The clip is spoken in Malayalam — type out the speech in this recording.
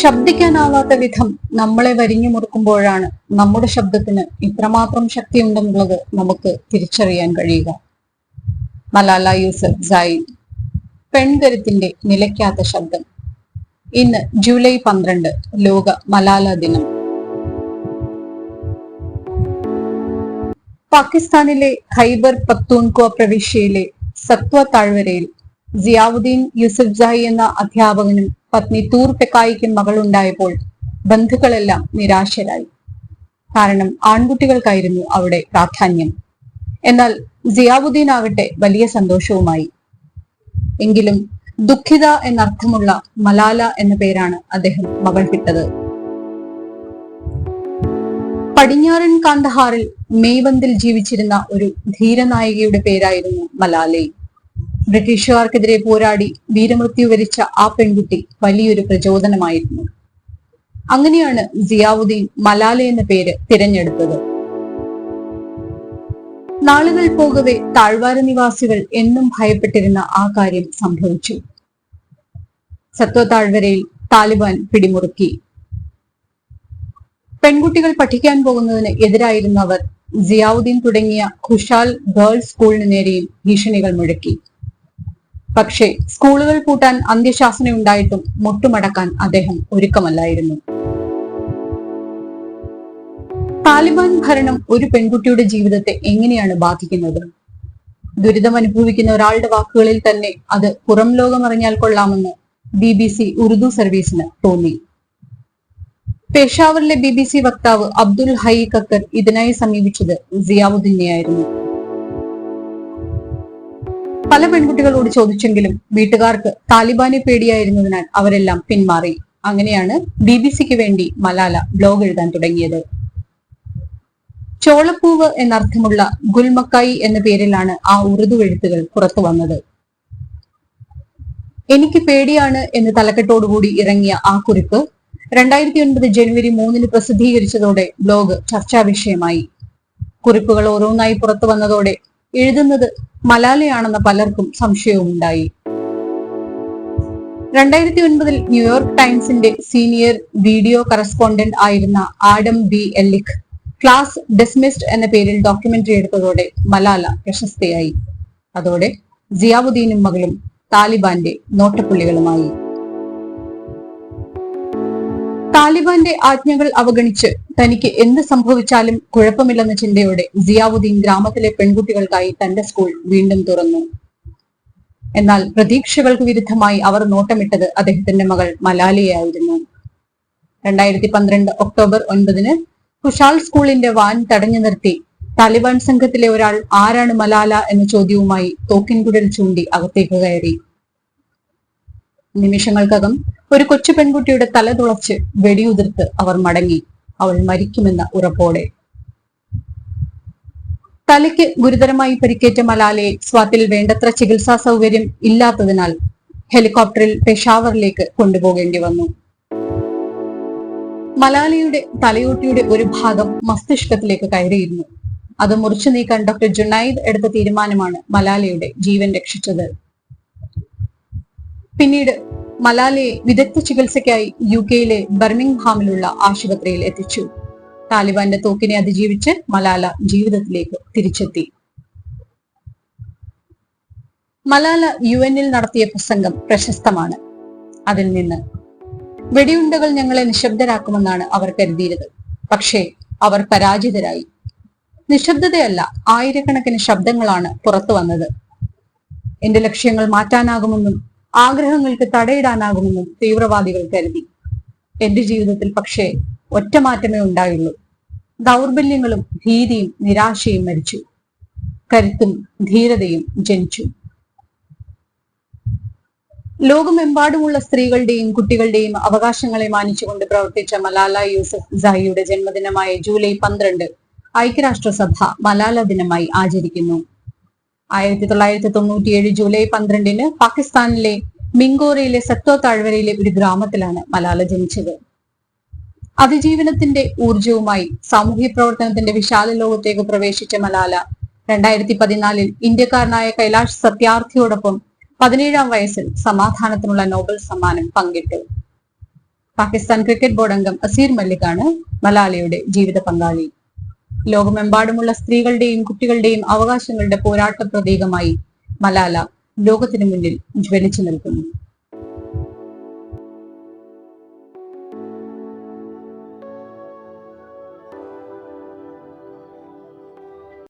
ശബ്ദിക്കാനാവാത്ത വിധം നമ്മളെ വരിഞ്ഞു മുറുക്കുമ്പോഴാണ് നമ്മുടെ ശബ്ദത്തിന് ഇത്രമാത്രം ശക്തിയുണ്ടെന്നുള്ളത് നമുക്ക് തിരിച്ചറിയാൻ കഴിയുക. മലാല യൂസഫ് സായിദ് പെൺകരുത്തിന്റെ നിലയ്ക്കാത്ത ശബ്ദം. ഇന്ന് ജൂലൈ പന്ത്രണ്ട് ലോക മലാല ദിനം. പാകിസ്ഥാനിലെ ഖൈബർ പത്തൂൺകോ പ്രവിശ്യയിലെ സത്വ താഴ്വരയിൽ സിയാവുദ്ദീൻ യൂസഫ് ജായി എന്ന അധ്യാപകനും പത്നി തൂർ പെക്കായിക്ക് മകളുണ്ടായപ്പോൾ ബന്ധുക്കളെല്ലാം നിരാശരായി. കാരണം ആൺകുട്ടികൾക്കായിരുന്നു അവിടെ പ്രാധാന്യം. എന്നാൽ സിയാബുദ്ദീൻ ആകട്ടെ വലിയ സന്തോഷവുമായി. എങ്കിലും ദുഃഖിത എന്നർത്ഥമുള്ള മലാല എന്ന പേരാണ് അദ്ദേഹം മകൾ മകൾക്കിട്ടത്. പടിഞ്ഞാറൻ കാന്തഹാറിൽ മെയ്വന്തിൽ ജീവിച്ചിരുന്ന ഒരു ധീരനായികയുടെ പേരായിരുന്നു മലാലെ. ബ്രിട്ടീഷുകാർക്കെതിരെ പോരാടി വീരമൃത്യു വരിച്ച ആ പെൺകുട്ടി വലിയൊരു പ്രചോദനമായിരുന്നു. അങ്ങനെയാണ് സിയാവുദ്ദീൻ മലാല എന്ന പേര് തിരഞ്ഞെടുത്തത്. നാളുകൾ പോകവെ താഴ്വാര നിവാസികൾ എന്നും ഭയപ്പെട്ടിരുന്ന ആ കാര്യം സംഭവിച്ചു. സത്വ താഴ്വരയിൽ താലിബാൻ പിടിമുറുക്കി. പെൺകുട്ടികൾ പഠിക്കാൻ പോകുന്നതിന് എതിരായിരുന്നവർ സിയാവുദ്ദീൻ തുടങ്ങിയ ഖുഷാൽ ഗേൾസ് സ്കൂളിന് നേരെയും ഭീഷണികൾ മുഴക്കി. പക്ഷേ സ്കൂളുകൾ പൂട്ടാൻ അന്ത്യശാസനയുണ്ടായിട്ടും മുട്ടുമടക്കാൻ അദ്ദേഹം ഒരുക്കമല്ലായിരുന്നു. താലിബാൻ ഭരണം ഒരു പെൺകുട്ടിയുടെ ജീവിതത്തെ എങ്ങനെയാണ് ബാധിക്കുന്നത്? ദുരിതം അനുഭവിക്കുന്ന ഒരാളുടെ വാക്കുകളിൽ തന്നെ അത് പുറം ലോകം അറിഞ്ഞാൽ കൊള്ളാമെന്ന് ബി ബി സി ഉറുദു സർവീസിന് തോന്നി. പേഷാവറിലെ ബി ബി സി വക്താവ് അബ്ദുൽ ഹൈ കക്കർ ഇതിനായി സമീപിച്ചത് സിയാവുദ്ദീനെയായിരുന്നു പല പെൺകുട്ടികളോട് ചോദിച്ചെങ്കിലും വീട്ടുകാർക്ക് താലിബാനെ പേടിയായിരുന്നതിനാൽ അവരെല്ലാം പിന്മാറി. അങ്ങനെയാണ് ബി ബി സിക്ക് വേണ്ടി മലാല ബ്ലോഗ് എഴുതാൻ തുടങ്ങിയത്. ചോളപ്പൂവ് എന്നർത്ഥമുള്ള ഗുൽമക്കായി എന്ന പേരിലാണ് ആ ഉറുദു എഴുത്തുകൾ പുറത്തു വന്നത്. എനിക്ക് പേടിയാണ് എന്ന് തലക്കെട്ടോടുകൂടി ഇറങ്ങിയ ആ കുറിപ്പ് രണ്ടായിരത്തി ഒൻപത് ജനുവരി മൂന്നിന് പ്രസിദ്ധീകരിച്ചതോടെ ബ്ലോഗ് ചർച്ചാ വിഷയമായി കുറിപ്പുകൾ ഓരോന്നായി പുറത്തു വന്നതോടെ എഴുതുന്നത് മലാലയാണെന്ന പലർക്കും സംശയവുമുണ്ടായി. രണ്ടായിരത്തി ഒൻപതിൽ ന്യൂയോർക്ക് ടൈംസിന്റെ സീനിയർ വീഡിയോ കറസ്പോണ്ടന്റ് ആയിരുന്ന Adam B. Ellick class dismissed എന്ന പേരിൽ ഡോക്യുമെന്ററി എടുത്തതോടെ മലാല പ്രശസ്തയായി. അതോടെ സിയാവുദ്ദീനും മകളും താലിബാന്റെ നോട്ടപ്പുള്ളികളുമായി. താലിബാന്റെ ആജ്ഞകൾ അവഗണിച്ച് തനിക്ക് എന്ത് സംഭവിച്ചാലും കുഴപ്പമില്ലെന്ന ചിന്തയോടെ സിയാവുദ്ദീൻ ഗ്രാമത്തിലെ പെൺകുട്ടികൾക്കായി തന്റെ സ്കൂൾ വീണ്ടും തുറന്നു. എന്നാൽ പ്രതീക്ഷകൾക്ക് വിരുദ്ധമായി അവർ നോട്ടമിട്ടത് അദ്ദേഹത്തിന്റെ മകൾ മലാലിയായിരുന്നു രണ്ടായിരത്തി പന്ത്രണ്ട് ഒക്ടോബർ ഒൻപതിന് കുഷാൽ സ്കൂളിന്റെ വാൻ തടഞ്ഞു നിർത്തി താലിബാൻ സംഘത്തിലെ ഒരാൾ ആരാണ് മലാല എന്ന ചോദ്യവുമായി തോക്കിൻകുടൽ ചൂണ്ടി അകത്തേക്ക് കയറി. നിമിഷങ്ങൾക്കകം ഒരു കൊച്ചു പെൺകുട്ടിയുടെ തല തുളച്ച് വെടിയുതിർത്ത് അവർ മടങ്ങി. അവൾ മരിക്കുമെന്ന ഉറപ്പോടെ. തലയ്ക്ക് ഗുരുതരമായി പരിക്കേറ്റ മലാലയെ സ്വാത്തിൽ വേണ്ടത്ര ചികിത്സാ സൗകര്യം ഇല്ലാത്തതിനാൽ ഹെലികോപ്റ്ററിൽ പെഷാവറിലേക്ക് കൊണ്ടുപോകേണ്ടി വന്നു. മലാലയുടെ തലയോട്ടിയുടെ ഒരു ഭാഗം മസ്തിഷ്കത്തിലേക്ക് കയറിയിരുന്നു. അത് മുറിച്ചു നീക്കാൻ ഡോക്ടർ ജുനൈദ് എടുത്ത തീരുമാനമാണ് മലാലയുടെ ജീവൻ രക്ഷിച്ചത്. പിന്നീട് മലാലയെ വിദഗ്ധ ചികിത്സയ്ക്കായി യു കെയിലെ ബർമിംഗ്ഹാമിലുള്ള ആശുപത്രിയിൽ എത്തിച്ചു. താലിബാന്റെ തോക്കിനെ അതിജീവിച്ച് മലാല ജീവിതത്തിലേക്ക് തിരിച്ചെത്തി. മലാല യു എന്നിൽ നടത്തിയ പ്രസംഗം പ്രശസ്തമാണ്. അതിൽ നിന്ന് വെടിയുണ്ടകൾ ഞങ്ങളെ നിശബ്ദരാക്കുമെന്നാണ് അവർ കരുതിയത് പക്ഷേ അവർ പരാജിതരായി. നിശബ്ദതയല്ല ആയിരക്കണക്കിന് ശബ്ദങ്ങളാണ് പുറത്തു വന്നത്. എന്റെ ലക്ഷ്യങ്ങൾ മാറ്റാനാകുമെന്നും ആഗ്രഹങ്ങൾക്ക് തടയിടാനാകുമെന്നും തീവ്രവാദികൾ കരുതി. എന്റെ ജീവിതത്തിൽ പക്ഷേ ഒറ്റ മാറ്റമേ ഉണ്ടായുള്ളൂ. ദൗർബല്യങ്ങളും ഭീതിയും നിരാശയും മരിച്ചു. കരുത്തും ധീരതയും ജനിച്ചു. ലോകമെമ്പാടുമുള്ള സ്ത്രീകളുടെയും കുട്ടികളുടെയും അവകാശങ്ങളെ മാനിച്ചുകൊണ്ട് പ്രവർത്തിച്ച മലാല യൂസഫ് സായിയുടെ ജന്മദിനമായ ജൂലൈ പന്ത്രണ്ട് ഐക്യരാഷ്ട്രസഭ മലാല ദിനമായി ആചരിക്കുന്നു. ആയിരത്തി തൊള്ളായിരത്തി തൊണ്ണൂറ്റിയേഴ് ജൂലൈ പന്ത്രണ്ടിന് പാകിസ്ഥാനിലെ മിങ്കോറയിലെ സത്വ താഴ്വരയിലെ ഒരു ഗ്രാമത്തിലാണ് മലാല ജനിച്ചത്. അതിജീവനത്തിന്റെ ഊർജവുമായി സാമൂഹ്യ പ്രവർത്തനത്തിന്റെ വിശാല ലോകത്തേക്ക് പ്രവേശിച്ച മലാല രണ്ടായിരത്തി പതിനാലിൽ ഇന്ത്യക്കാരനായ കൈലാഷ് സത്യാർത്ഥിയോടൊപ്പം പതിനേഴാം വയസ്സിൽ സമാധാനത്തിനുള്ള നോബൽ സമ്മാനം പങ്കിട്ടു. പാകിസ്ഥാൻ ക്രിക്കറ്റ് ബോർഡ് അംഗം അസീർ മല്ലിക്കാണ് മലാലയുടെ ജീവിത പങ്കാളി. ലോകമെമ്പാടുമുള്ള സ്ത്രീകളുടെയും കുട്ടികളുടെയും അവകാശങ്ങളുടെ പോരാട്ട പ്രതീകമായി മലാല ലോകത്തിനു മുന്നിൽ ജ്വലിച്ചു നിൽക്കുന്നു.